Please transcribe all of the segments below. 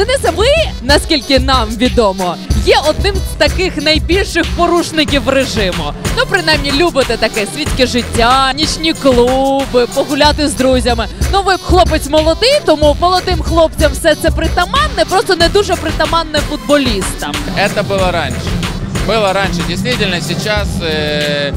Денисе, ви, наскільки нам відомо, є одним з таких найбільших порушників режиму. Ну, принаймні, любите таке світське життя, нічні клуби, погуляти з друзями. Ну, ви хлопець молодий, тому молодим хлопцям все це притаманне, просто не дуже притаманне футболістам. Это было раньше. Было раньше, действительно, сейчас, э,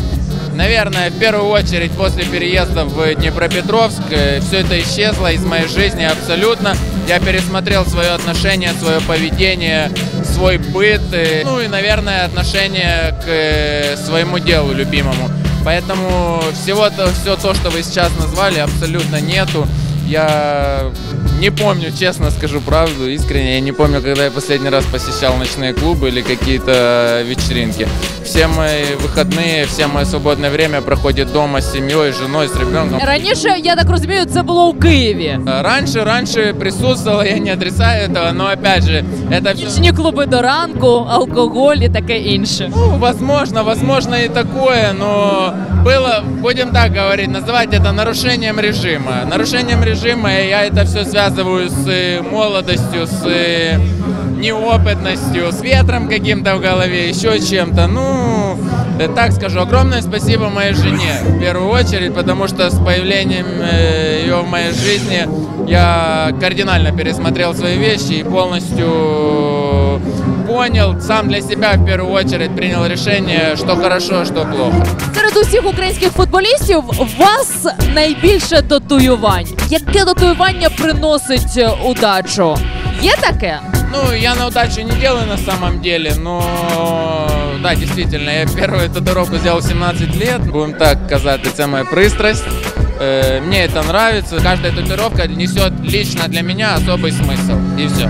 наверное, в первую очередь после переезда в Днепропетровск все это исчезло из моей жизни абсолютно. Я пересмотрел свое отношение, свое поведение, свой быт, э, ну и, наверное, отношение к э, своему делу любимому. Поэтому всего то, все то, что вы сейчас назвали, абсолютно нету. Я не помню, честно скажу правду, искренне, я не помню, когда я последний раз посещал ночные клубы или какие-то вечеринки. Все мои выходные, все мое свободное время проходит дома с семьей, с женой, с ребенком. Раніше, я так розумію, це було у Києві. Раньше, раньше присутствовал, я не отрицаю этого, но опять же, это все... Нічні клуби до ранку, алкоголь і таке інше. Ну, возможно, возможно и такое, но было, будем так говорить, называть это нарушением режима. Нарушением режима я это все связываю с э, молодостью, с э, неопытностью, с ветром каким-то в голове, еще чем-то. Ну, э, так скажу, огромное спасибо моей жене в первую очередь, потому что с появлением ее в моей жизни я кардинально пересмотрел свои вещи и полностью понял, сам для себя в первую очередь принял решение, что хорошо, а что плохо. Серед усіх українських футболістів у вас найбільше татуювань. Яке татуювання приносить е, удачу? Є таке? Ну, я на удачу не делаю на самом деле, но да, действительно, я первую татуировку сделал в 17 лет. Будем так казать, это моя пристрасть. Э, Мне это нравится. Каждая татуировка несет лично для меня особый смысл. И все.